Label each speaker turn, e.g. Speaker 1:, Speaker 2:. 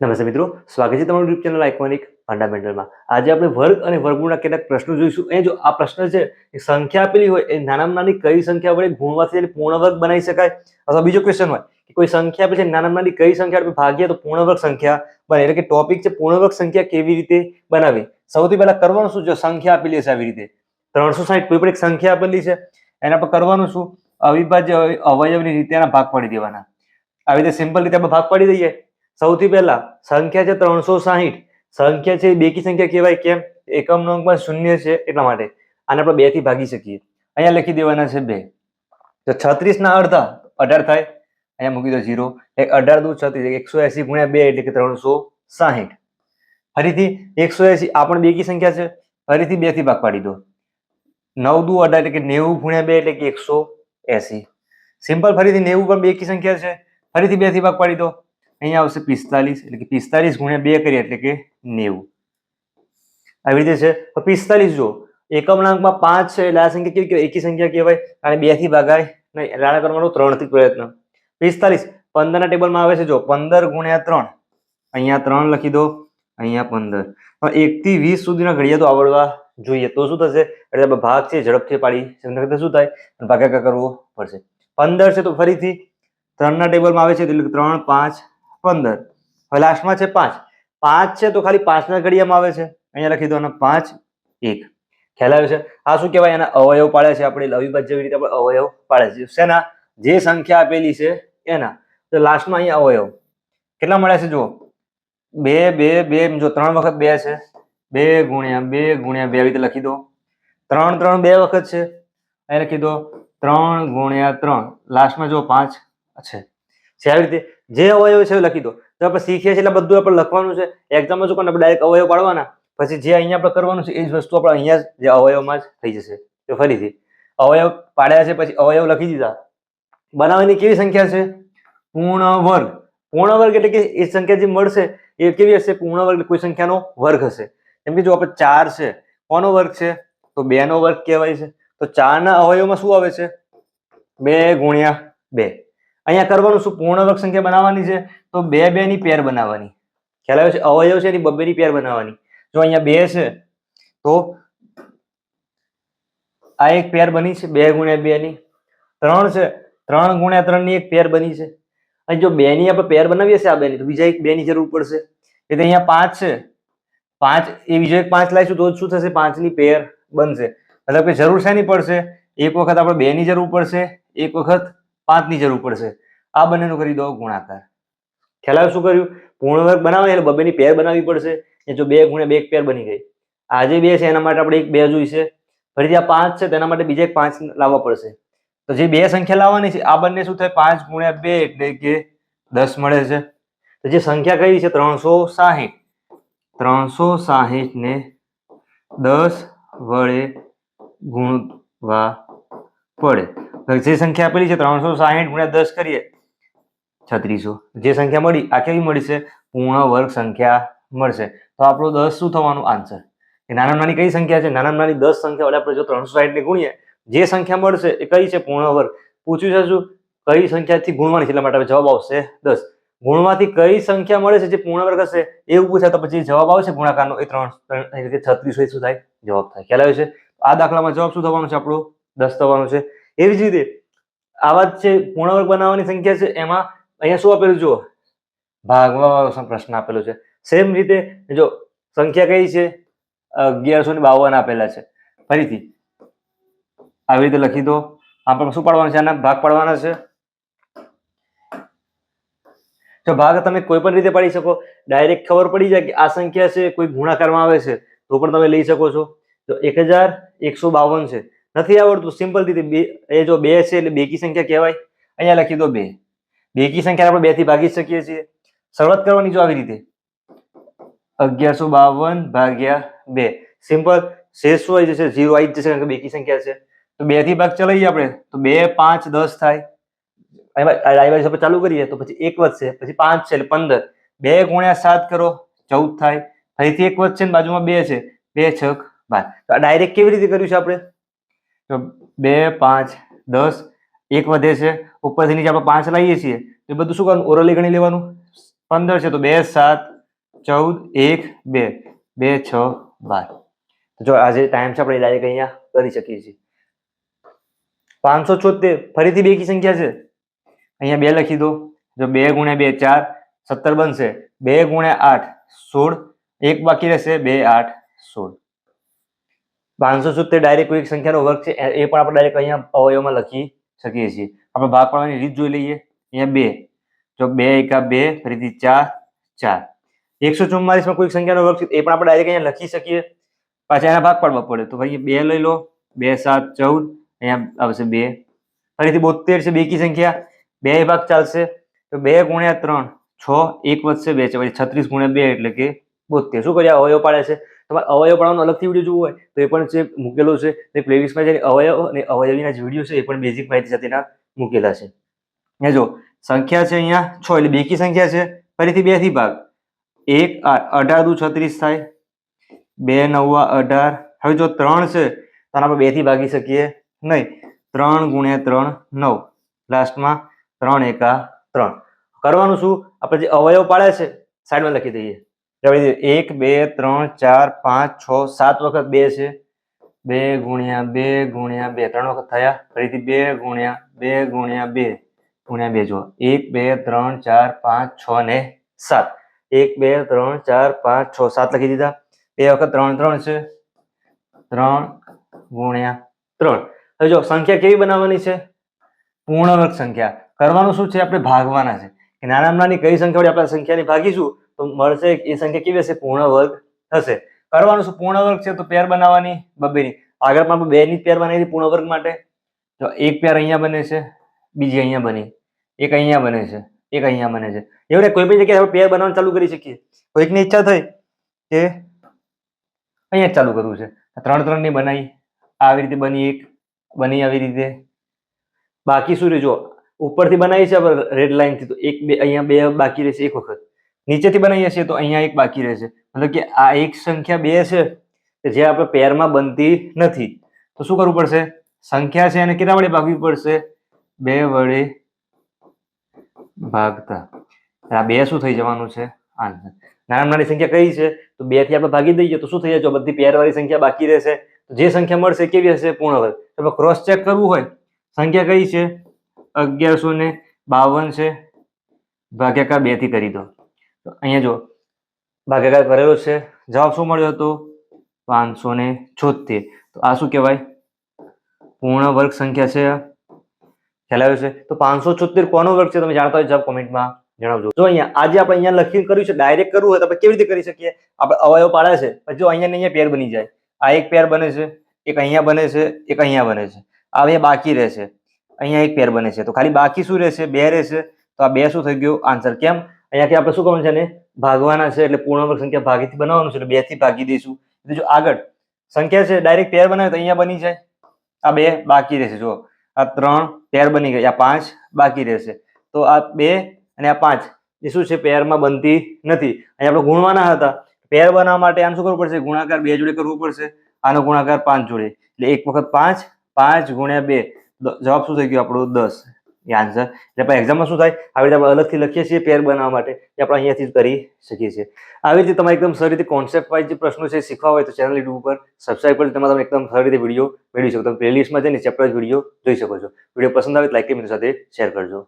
Speaker 1: નમસ્તે મિત્રો, સ્વાગત છે તમારું યુટ્યુબ ચેનલ આઇકોનિક ફંડામેન્ટલમાં. આજે આપણે વર્ગ અને વર્ગમૂળના કેટલાક પ્રશ્નો જોઈશું. એ જો આ પ્રશ્ન છે, એ સંખ્યા આપેલી હોય, એ નાનામાં નાની કઈ સંખ્યા વડે ગુણવાથી એને પૂર્ણ બનાવી શકાય? અથવા બીજો ક્વેશ્ચન હોય, કે કોઈ સંખ્યા આપે છે, નાનામાં નાની કઈ સંખ્યા આપણે ભાગીએ તો પૂર્ણ સંખ્યા બને. એટલે કે ટોપિક છે પૂર્ણ વર્ગ સંખ્યા કેવી રીતે બનાવી સૌથી પહેલા કરવાનું શું? જો સંખ્યા આપેલી છે આવી રીતે. ત્રણસો સાઠ કોઈ પણ એક સંખ્યા આપેલી છે, એના પર કરવાનું શું? અવિભાજ્ય, અવયવની રીતે એના ભાગ પાડી દેવાના. આવી રીતે સિમ્પલ રીતે આપણે ભાગ પાડી દઈએ. સૌથી પહેલા સંખ્યા છે ત્રણસો સાહીઠ. સંખ્યા છે બેકી સંખ્યા કહેવાય કેમ? એકમ અંકમાં શૂન્ય છે એટલા માટે. આને આપણે બેથી ભાગી શકીએ. અહીંયા લખી દેવાના છે બે. તો છત્રીસ ના અડધા અઢાર થાય. અહીંયા મૂકી દો ઝીરો. એક અઢાર દુ છત્રીસ એકસો એસી ગુણ્યા બે એટલે કે ત્રણસો સાહીઠ. ફરીથી એકસો એસી, આ પણ બેકી સંખ્યા છે. ફરીથી બેથી ભાગ પાડી દો. નવ દુ અઢાર એટલે કે નેવું ગુણ્યા બે એટલે કે એકસો એસી. સિમ્પલ ફરીથી નેવું પણ બેકી સંખ્યા છે. ફરીથી બેથી ભાગ પાડી દો. અહીંયા આવશે પિસ્તાલીસ, એટલે કે પિસ્તાલીસ ગુણ્યા બે કરીએ એટલે કે નેવું. આવી રીતે છે. પિસ્તાલીસ જો એકમણાંકમાં પાંચ છે, એટલે આ સંખ્યા કેવી કહેવાય? એકી સંખ્યા કહેવાય. અને બેથી ભાગાય નહીં એટલે આને કરવાનો ત્રણથી પ્રયત્ન. પિસ્તાલીસ. પંદર ના ટેબલમાં આવે છે જો પંદર ગુણ્યા ત્રણ. અહીંયા ત્રણ લખી દો. અહીંયા પંદર. પણ એક થી વીસ સુધીના ઘડિયા તો આવડવા જોઈએ. તો શું થશે? એટલે ભાગ છે, ઝડપથી પાડી શું થાય? ભાગાકાર કરવો પડશે. પંદર છે તો ફરીથી ત્રણના ટેબલમાં આવે છે, એટલે ત્રણ, પાંચ પંદર. હવે લાસ્ટમાં છે પાંચ. પાંચ છે તો ખાલી પાંચના ઘડિયામાં આવે છે. અહીંયા લખી દો અને પાંચ, એક. ખ્યાલ આવે છે? આ શું કહેવાય? એના અવયવ પાડે છે. આપણે લવિભાજ જેવી રીતે આપણે અવયવ પાડે છે. શેના? જે સંખ્યા આપેલી છે એના. તો લાસ્ટમાં અહીંયા અવયવ. કેટલા મળ્યા છે? જુઓ. બે બે બે જો ત્રણ વખત બે છે. બે ગુણ્યા બે ગુણ્યા બે રીતે લખી દો. ત્રણ ત્રણ બે વખત છે. અહીં લખી દો. ત્રણ ગુણ્યા ત્રણ. લાસ્ટમાં જો પાંચ. છે. આવી રીતે જે અવયવ છે લખી દો. તો આપણે શીખીએ છીએ એટલે બધું આપણે લખવાનું છે. એક્ઝામમાં શું આપણે ડાયરેક્ટ અવયવ પાડવાના. પછી જે અહીંયા આપણે કરવાનું છે, એ જ વસ્તુ આપણે અહીંયા જ અવયવમાં જ થઈ જશે. તો ફરીથી, અવયવ પાડ્યા છે પછી અવયવ લખી દીધા. બનાવવાની કેવી સંખ્યા છે? પૂર્ણ વર્ગ પૂર્ણ વર્ગ એટલે કે એ સંખ્યા જે મળશે, એ કેવી હશે? પૂર્ણ વર્ગ કોઈ સંખ્યાનો વર્ગ હશે. એમ કે જો આપણે ચાર છે, કોનો વર્ગ છે? તો બે નો વર્ગ કહેવાય છે. તો ચારના અવયવમાં શું આવે છે? બે ગુણ્યા બે. અહીંયા કરવાનું શું? પૂર્ણ વર્ગ સંખ્યા બનાવવાની છે? તો બે બે ની પેર બનાવવાની. ખ્યાલ આવ્યો છે? અવયવ છે એની બબ્બે ની પેર બનાવવાની. જો અહીંયા બે છે, તો આ એક પેર બની છે, બે ગુણ્યા બે ની ત્રણ છે, ત્રણ ગુણ્યા ત્રણની એક પેર બની છે. અને જો બે ની આપણે પેર બનાવીએ છીએ આ બે ની તો બીજા એક બે ની જરૂર પડશે. એટલે અહીંયા પાંચ છે. પાંચ, એ બીજો એક પાંચ લાવીશું, તો શું થશે? પાંચની પેર બનશે. મતલબ કે જરૂર શેની પડશે? એક વખત આપણે બે ની જરૂર પડશે, એક વખત પાંચની જરૂર પડશે. આ બંનેનું કરી દો ગુણાકાર. ખ્યાલ આવે શું કર્યું? પૂર્ણ વર્ગ બનાવે એટલે બબેની પેર બનાવવી પડશે. એ જો બે ગુણ્યા બે એક પેર બની ગઈ. આજે બે છે, એના માટે આપણે એક બે જોઈશે ફરીથી આ પાંચ છે તેના માટે બીજા એક પાંચ લાવવા પડશે. તો જે બે સંખ્યા લાવવાની છે, આ બંને શું થાય? પાંચ ગુણ્યા બે એટલે કે દસ મળે છે. તો જે સંખ્યા કઈ છે? ત્રણસો સાહીઠ. ત્રણસો સાહીઠ ને દસ વડે ગુણવા પડે. જે સંખ્યા આપેલી છે ત્રણસો સાહીઠ ગુણ્યા દસ કરીએ, છત્રીસો. જે સંખ્યા મળી, આ કેવી મળી છે પૂર્ણ વર્ગ સંખ્યા મળશે. તો આપણો દસ શું થવાનું? આન્સર. એ નાના નાની કઈ સંખ્યા છે? નાના નાની દસ સંખ્યા વડે આપણે જો ત્રણસો સાહીઠ ને ગુણીએ, જે સંખ્યા મળશે એ કઈ છે? પૂર્ણ વર્ગ. પૂછ્યું છે શું કઈ સંખ્યાથી ગુણવાની છે? એટલા માટે જવાબ આવશે દસ. ગુણવાથી કઈ સંખ્યા મળે છે જે પૂર્ણ વર્ગ હશે? એવું પૂછાય તો પછી જવાબ આવશે ગુણાકારનો. એ ત્રણ છત્રીસો શું થાય? જવાબ થાય. ખ્યાલ આવે છે? આ દાખલામાં જવાબ શું થવાનું છે આપણો? દસ થવાનું છે. એવી જ રીતે આવા જ છે પૂર્ણ વર્ગ બનાવવાની સંખ્યા છે, એમાં અહીંયા શું આપેલું જુઓ. ભાગવા પ્રશ્ન આપેલો છે. સેમ રીતે જો સંખ્યા કઈ છે? અગિયારસો ને બાવન આપેલા છે. ફરીથી આવી રીતે લખી દો. આપણે શું પાડવાનું છે આના? ભાગ પાડવાના છે. જો ભાગ તમે કોઈ પણ રીતે પાડી શકો. ડાયરેક્ટ ખબર પડી જાય કે આ સંખ્યા છે, કોઈ ગુણાકારમાં આવે છે, તો પણ તમે લઈ શકો છો. તો એક હજાર એકસો બાવન છે. નથી આવડતું. સિમ્પલ રીતે બે, એ જો બે છે એટલે બેકી સંખ્યા કહેવાય. અહીંયા લખી દો બે. બેકી સંખ્યા આપણે બેથી ભાગી શકીએ છીએ. શરૂઆત કરવાની જો આવી રીતે. અગિયારસો બાવન ભાગ્યા બે. સિમ્પલ શેષ હોય જશે ઝીરો આવી જશે કારણ કે બેકી સંખ્યા છે. તો બેથી ભાગ ચલાવીએ આપણે. તો બે, પાંચ, દસ થાય. ડાયવાઈસ આપણે ચાલુ કરીએ તો પછી એક વધશે. પછી પાંચ છે એટલે પંદર. બે ગુણ્યા સાત કરો, ચૌદ થાય. ફરીથી એક વધશે ને બાજુમાં બે છે. બે છક બાર. તો આ ડાયરેક્ટ કેવી રીતે કર્યું છે આપણે? તો બે, પાંચ, દસ, એક વધે છે. ઉપરથી નીચે આપણે પાંચ લાવીએ છીએ. તો એ બધું શું કરવાનું? ઓરલી ગણી લેવાનું. પંદર છે તો બે, સાત, ચૌદ, એક, બે. બે, છ, બાર. તો જો આજે ટાઈમ છે આપણે ડાયરેક્ટ અહીંયા કરી શકીએ છીએ. પાંચસો છોતેર. ફરીથી બે કી સંખ્યા છે? અહીંયા બે લખી દો. જો બે ગુણ્યા બે, ચાર, સત્તર બનશે. બે ગુણ્યા આઠ, સોળ. એક બાકી રહેશે બે, આઠ, સોળ. પાંચસો સિત્તેર ડાયરેક્ટ કોઈ એક સંખ્યાનો વર્ગ છે, એ એ પણ આપણે ડાયરેક્ટ અહીંયા અવયવમાં લખી શકીએ છીએ. આપણે ભાગ પાડવાની રીત જોઈ લઈએ. અહીંયા બે. જો બે એકા બે, ફરીથી ચાર ચાર. એકસો ચુમ્માલીસમાં કોઈ સંખ્યાનો વર્ગ છે, એ પણ આપણે ડાયરેક્ટ અહીંયા લખી શકીએ. પાછા એના ભાગ પાડવા પડે. તો ભાઈ બે લઈ લો. બે, સાત, ચૌદ. અહીંયા આવશે બે. ફરીથી બોતેર છે, બેકી સંખ્યા. બે ભાગ ચાલશે. તો બે ગુણ્યા ત્રણ, છ, એક વધશે બે. છે પછી છત્રીસ ગુણ્યા બે એટલે કે બોતેર શું કર્યા અવયવ પાડે છે. તમારે અવયવ પાડવાનો અલગથી વીડિયો જોવો હોય, તો એ પણ જે મૂકેલો છે, તે પ્લેલિસ્ટમાં જઈને અવયવ અને અવયવીના જે વીડિયો છે, એ પણ બેઝિક માહિતી સાથેના મૂકેલા છે. અહીંયા જો, સંખ્યા છે અહીંયા છ, એટલે બેકી સંખ્યા છે. ફરીથી બેથી ભાગ. એક અઢાર દુ છત્રીસ થાય. બે નવ્વા અઢાર. હવે જો ત્રણ છે, તો આના આપણે બેથી ભાગી શકીએ નહીં. ત્રણ ગુણ્યા ત્રણ, નવ. લાસ્ટમાં ત્રણ એકા ત્રણ. કરવાનું શું? આપણે જે અવયવ પાડે છે સાઈડમાં લખી દઈએ. હવે એક, બે, ત્રણ, ચાર, પાંચ, છ, સાત વખત બે છે. બે ગુણ્યા બે ગુણ્યા બે. ત્રણ વખત થયા. ફરીથી બે ગુણ્યા બે ગુણ્યા બે ગુણ્યા બે. જો એક, બે, ત્રણ, ચાર, પાંચ, છ ને સાત. એક, બે, ત્રણ, ચાર, પાંચ, છ, સાત લખી દીધા. બે વખત ત્રણ ત્રણ છે. ત્રણ ગુણ્યા ત્રણ. હવે જો સંખ્યા કેવી બનાવવાની છે? પૂર્ણવર્ગ સંખ્યા. કરવાનું શું છે? આપણે ભાગવાના છે. કે નાનામાં નાની કઈ સંખ્યા વડે આપણે સંખ્યાને ભાગીશું? તો મળશે એ સંખ્યા કેવી હશે? પૂર્ણ વર્ગ થશે કરવાનું શું? પૂર્ણ વર્ગ છે તો પેર બનાવવાની બબેની. આગળ પણ બે ની પેર બનાવી પૂર્ણ વર્ગ માટે. તો એક પેર અહીંયા બને છે, બીજી અહીંયા બની. એક અહીંયા બને છે, એક અહીંયા બને છે. એવું ને કોઈ પણ જગ્યાએ આપણે પેર બનાવવાનું ચાલુ કરી શકીએ. કોઈકની ઈચ્છા થઈ કે અહીંયા જ ચાલુ કરવું છે. ત્રણ ત્રણની બનાવી આવી રીતે બની એક, બની આવી રીતે. બાકી શું રહેજો ઉપરથી બનાવી છે રેડ લાઈનથી તો એક બે, અહીંયા બે બાકી રહેશે એક વખત. નીચેથી બનાવીએ છીએ તો અહીંયા એક બાકી રહેશે મતલબ કે આ એક સંખ્યા બે છે કે જે આપણે પેરમાં બનતી નથી. તો શું કરવું પડશે? સંખ્યા છે એને કેટલા વડે ભાગવી પડશે? બે વડે ભાગતા. આ બે શું થઈ જવાનું છે? આન્સર નાના નાની સંખ્યા કઈ છે? તો બેથી આપણે ભાગી દઈએ તો શું થઈ જાય? બધી પેર વાળી સંખ્યા બાકી રહેશે, તો જે સંખ્યા મળશે કેવી હશે? પૂર્ણ વર્ગ તમે ક્રોસ ચેક કરવું હોય, સંખ્યા કઈ છે? અગિયારસો ને બાવન છે. ભાગ્યાકાર બેથી કરી દો. અહીંયા જો ભાગાકાર કરેલો છે. જવાબ શું મળ્યો હતો? પાંચસો ને છોતેર તો આ શું કહેવાય? પૂર્ણ વર્ગ સંખ્યા છે. ખ્યાલ છે? તો પાંચસો છોતેર કોનો વર્ગ છે? તમે જાણતા હોય જવાબ કોમેન્ટમાં જણાવજો. જો અહીંયા, આજે આપણે અહીંયા લખી કર્યું છે, ડાયરેક્ટ કરવું હોય તો આપણે કેવી રીતે કરી શકીએ? આપણે અવયવ પાડે છે. પછી જો અહીંયા અહીંયા પેર બની જાય. આ એક પેર બને છે, એક અહીંયા બને છે, એક અહીંયા બને છે. આ અહીંયા બાકી રહેશે અહીંયા એક પેર બને છે. તો ખાલી બાકી શું રહેશે બે રહેશે તો આ બે શું થઈ ગયું? આન્સર કેમ? અહીંયાથી આપણે શું કરવાનું છે ને? ભાગવાના છે એટલે પૂર્ણવર્ગ સંખ્યા ભાગીથી બનાવવાનું છે એટલે બેથી ભાગી દઈશું. એટલે જો આગળ, સંખ્યા છે ડાયરેક્ટ પેર બનાવે તો અહીંયા બની જાય. આ બે બાકી રહેશે જો આ ત્રણ પેર બની ગઈ આ પાંચ બાકી રહેશે. તો આ બે અને આ પાંચ, એ શું છે? પેરમાં બનતી નથી. અહીંયા આપણે ગુણવાના હતા. પેર બનાવવા માટે આમ શું કરવું પડશે? ગુણાકાર બે જોડે કરવું પડશે. આનો ગુણાકાર પાંચ જોડે. એટલે એક વખત પાંચ પાંચ ગુણ્યા બે. જવાબ શું થઈ ગયો? આપણો દસ. એ આન્સર એટલે આપણે એક્ઝામમાં શું થાય? આવી રીતે આપણે અલગથી લખીએ છીએ પેર બનાવવા માટે. એ આપણે અહીંયાથી જ કરી શકીએ છીએ. આવી રીતે તમારે એકદમ સારી રીતે કોન્સેપ્ટ વાઇઝ જે પ્રશ્નો છે શીખવા હોય તો ચેનલ યુટ્યુબ ઉપર સબસ્ક્રાઈબ કરી તમારે તમે એકદમ સારી રીતે વીડિયો મેળવી શકો. તમે પ્લેલિસ્ટમાં જઈને ચેપ્ટર વીડિયો જોઈ શકો છો. વીડિયો પસંદ આવે તો લાઈક મિત્રો સાથે શેર કરજો.